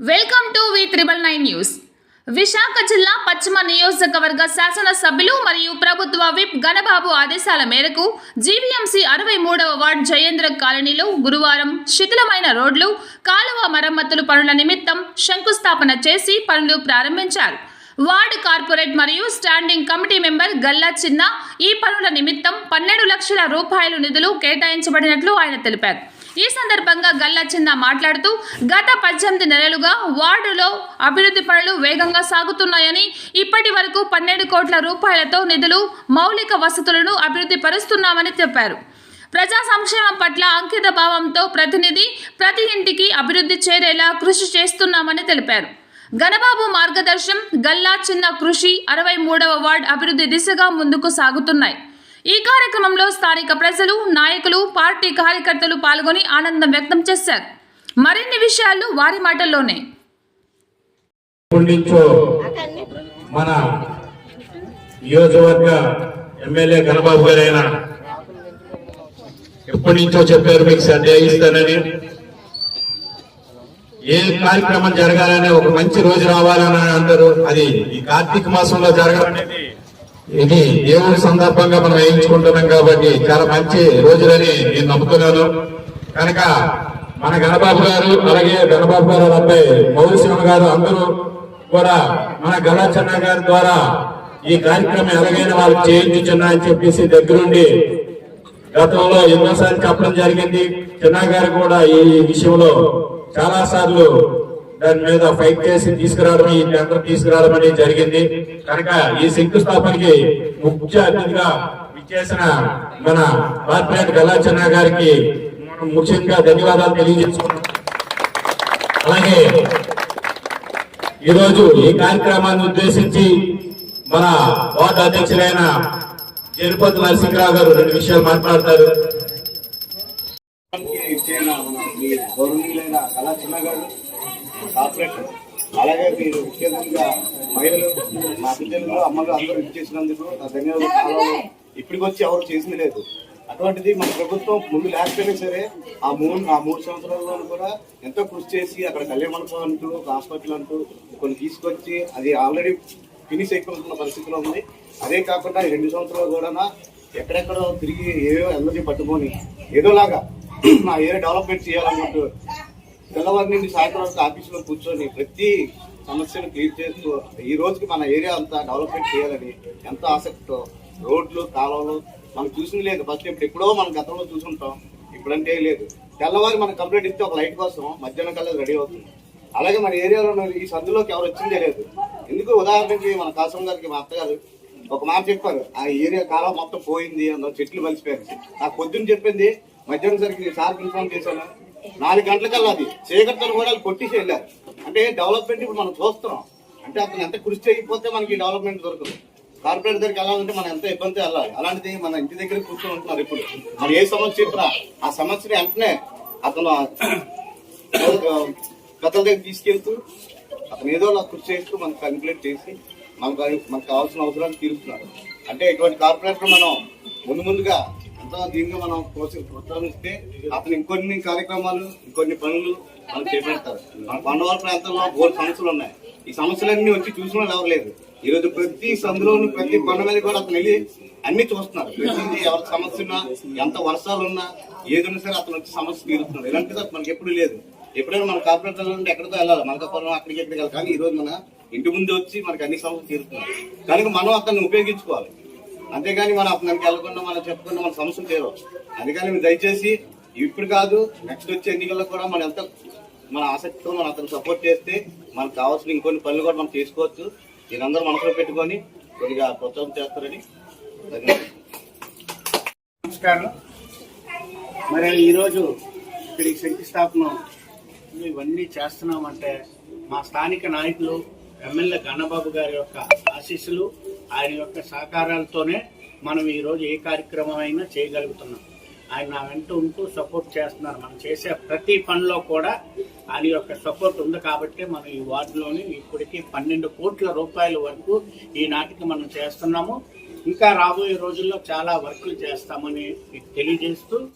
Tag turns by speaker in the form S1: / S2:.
S1: Welcome to V triple nine news Visakha జిల్లా పశ్చిమ నియోజకవర్గ శాసనసభ్యులు మరియు ప్రభుత్వ విప్ గణబాబు ఆదేశాల మేరకు జీవీఎంసీ అరవై మూడవ వార్డ్ జయేంద్ర కాలనీలో గురువారం శిథిలమైన రోడ్లు కాలువ మరమ్మతులు పనుల నిమిత్తం శంకుస్థాపన చేసి పనులు ప్రారంభించారు. వార్డ్ కార్పొరేట్ మరియు standing committee member Galla Chinna ఈ పనుల నిమిత్తం పన్నెండు లక్షల రూపాయలు నిధులు కేటాయించబడినట్లు ఆయన తెలిపారు. ఈ సందర్భంగా గల్లా చిన్న మాట్లాడుతూ గత పద్దెనిమిది నెలలుగా వార్డులో అభివృద్ధి పనులు వేగంగా సాగుతున్నాయని ఇప్పటి వరకు పన్నెండు కోట్ల రూపాయలతో నిధులు మౌలిక వసతులను అభివృద్ధి పరుస్తున్నామని చెప్పారు. ప్రజా సంక్షేమం పట్ల అంకిత భావంతో ప్రతినిధి ప్రతి ఇంటికి అభివృద్ధి చేరేలా కృషి చేస్తున్నామని తెలిపారు. గణబాబు మార్గదర్శం గల్లా చిన్న కృషి అరవై మూడవ వార్డ్ అభివృద్ధి దిశగా ముందుకు సాగుతున్నాయి. ఈ కార్యక్రమంలో స్థానిక ప్రజలు నాయకులు పార్టీ కార్యకర్తలు పాల్గొని ఆనందం వ్యక్తం చేశారు. మరిన్ని విషయాలు వారి మాటల్లోనే.
S2: మన నియోజకవర్గ ఎమ్మెల్యే గణబాబు గారైన ఎప్పటి నుంచో చెప్పారు మీకు సందేహిస్తానని ఏ కార్యక్రమం జరగాలని ఒక మంచి రోజు రావాలని అందరూ అది ఈ కార్తీక మాసంలో జరగాలనేది ఇది దేవుడి సందర్భంగా మనం వేయించుకుంటున్నాం కాబట్టి చాలా మంచి రోజులని నేను నమ్ముతున్నాను. కనుక మన గణబాబు గారు అలాగే గణబాబు గారు అబ్బాయి మౌలిశివ గారు అందరూ కూడా మన గలా గారి ద్వారా ఈ కార్యక్రమం ఎలాగైనా వాళ్ళు చేయించుచున్నా అని చెప్పేసి దగ్గరుండి గతంలో ఎన్నోసార్లు చెప్పడం జరిగింది. చిన్న గారు కూడా ఈ విషయంలో చాలా సార్లు దాని మీద ఫైట్ చేసి తీసుకురావడం ఈ టెండర్ తీసుకురావడం అనేది జరిగింది. కనుక ఈ శంకుస్థాపనకి ముఖ్య అతిథిగా విచ్చేసిన మన కార్పొరేట్ గల్లాచన్న గారికి మనం ముఖ్యంగా ధన్యవాదాలు తెలియజేసుకున్నాం అలాగే ఈరోజు ఈ కార్యక్రమాన్ని ఉద్దేశించి మన వార్డు అధ్యక్షులైన జనపతి నరసింహరావు గారు రెండు విషయాలు మాట్లాడతారు.
S3: గౌరవనీయులైన కార్పొరేటర్. అలాగే మీరు ముఖ్యంగా మహిళలు మా బిడ్డలు అమ్మలు అందరూ ఇచ్చేసినందుకు నా ధన్యవాదాలు. చాలా ఇప్పటికి వచ్చి ఎవరు చేసింది లేదు. అటువంటిది మన ప్రభుత్వం ముందు లేకపోయినా సరే ఆ మూడు ఆ మూడు సంవత్సరాల్లో కూడా ఎంతో కృషి చేసి అక్కడ కళ్యాణ మండపం అంటూ ఒక హాస్పిటల్ అంటూ కొన్ని తీసుకొచ్చి అది ఆల్రెడీ ఫినిష్ అయిపోతున్న పరిస్థితిలో ఉంది. అదే కాకుండా ఈ రెండు సంవత్సరాలు కూడా ఎక్కడెక్కడో తిరిగి ఏవో ఎల్లరి పట్టుకొని ఏదోలాగా మా ఏరియా డెవలప్మెంట్ చేయాలన్నట్టు తెల్లవారి నుండి సాయంత్రం వరకు ఆఫీసులో కూర్చొని ప్రతి సమస్యను క్లియర్ చేస్తూ ఈ రోజుకి మన ఏరియా అంతా డెవలప్మెంట్ చేయాలని ఎంతో ఆసక్తితో రోడ్లు కాలువలు మనం చూసింది లేదు. ఫస్ట్ ఇప్పుడు ఎప్పుడో మనం గతంలో చూసుంటాం ఇప్పుడంటే లేదు. తెల్లవారి మనం కంప్లైంట్ ఇస్తే ఒక లైట్ కోసం మధ్యాహ్నం కల్లా రెడీ అవుతుంది. అలాగే మన ఏరియాలో ఉన్న ఈ సందులోకి ఎవరు వచ్చిందే లేదు. ఎందుకు ఉదాహరణకి మన కాసం గారికి మా అత్తగారు ఒక మాట చెప్పారు. ఆ ఏరియా కాలం మొత్తం పోయింది అందులో చెట్లు కలిసిపోయారు నాకు పొద్దున్న చెప్పింది మధ్యాహ్నం సరికి సార్ ఇన్ఫార్మ్ చేశాను. నాలుగు గంటలకల్లా అది. చీకటితో కూడా వాళ్ళు కొట్టేసి వెళ్ళారు. అంటే డెవలప్మెంట్ ఇప్పుడు మనం చూస్తున్నాం. అంటే అతను ఎంత కృషి చేయకపోతే మనకి డెవలప్మెంట్ దొరకదు. కార్పొరేట్ దగ్గరికి వెళ్ళాలంటే మనం ఎంత ఇబ్బంది వెళ్ళాలి. అలాంటిది మన ఇంటి దగ్గర కూర్చొని ఉంటున్నారు ఇప్పుడు. మరి ఏ సమస్య చెప్పినా ఆ సమస్యని వెంటనే అతను కథల దగ్గర తీసుకెళ్తూ అతను ఏదో నాకు కృషి చేస్తూ మనకు కంప్లీట్ చేసి మనకు మనకు కావాల్సిన అవసరాలు తీరుస్తున్నారు. అంటే ఇటువంటి కార్పొరేటర్ మనం ముందు ముందుగా ఎంతో దీనిగా మనం కోసం ప్రోత్సహిస్తే అతను ఇంకొన్ని కార్యక్రమాలు ఇంకొన్ని పనులు మనం చేపెడతారు. మన పండవాల ప్రాంతంలో బోల్ సమస్యలు ఉన్నాయి. ఈ సమస్యలన్నీ వచ్చి చూసిన వాళ్ళు ఎవరు లేదు ఈ రోజు ప్రతి సందులోను ప్రతి కొండ మీద కూడా అతను వెళ్ళి అన్ని చూస్తున్నారు. ప్రతిదీ ఎవరి సమస్య ఉన్నా ఎంత వర్షాలు ఉన్నా ఏదైనా సరే అతను వచ్చి సమస్య తీరుస్తున్నారు. ఇలాంటిది మనకి ఎప్పుడు లేదు. ఎప్పుడైనా మన కార్పొరేటర్ నుండి ఎక్కడితో వెళ్ళాలి. మనకపురం అక్కడికి ఎక్కడికి వెళ్ళాలి. కానీ ఈ రోజు మన ఇంటి ముందు వచ్చి మనకి అన్ని సమస్యలు తీరుతున్నారు కనుక మనం అతన్ని ఉపయోగించుకోవాలి. అంతేగాని మనం అతనికి వెళ్ళకుండా మనం చెప్పకుండా మన సమస్యలు తీరవు అందుకని మీరు దయచేసి ఇప్పుడు కాదు నెక్స్ట్ వచ్చే ఎన్నికల్లో కూడా మనం ఎంత మన ఆసక్తితో మనం అతను సపోర్ట్ చేస్తే మనకు కావాల్సిన ఇంకొన్ని పనులు కూడా మనం చేసుకోవచ్చు. మీరందరూ మనసులో పెట్టుకొని కొద్దిగా ప్రోత్సాహం చేస్తారని
S4: నమస్కారం. మరి ఈరోజు ఇక్కడ ఈ శంకుస్థాపన. ఇవన్నీ చేస్తున్నామంటే మా స్థానిక నాయకులు ఎమ్మెల్యే గన్నబాబు గారి యొక్క ఆశీస్సులు ఆయన యొక్క సహకారాలతోనే మనం ఈరోజు ఏ కార్యక్రమం అయినా చేయగలుగుతున్నాం. ఆయన నా వెంట ఉంటూ సపోర్ట్ చేస్తున్నారు. మనం చేసే ప్రతి పనిలో కూడా ఆయన యొక్క సపోర్ట్ ఉంది కాబట్టి మనం ఈ వార్డులోని ఇప్పటికీ పన్నెండు కోట్ల రూపాయల వరకు ఈనాటికి మనం చేస్తున్నాము. ఇంకా రాబోయే రోజుల్లో చాలా వర్కులు చేస్తామని తెలియజేస్తూ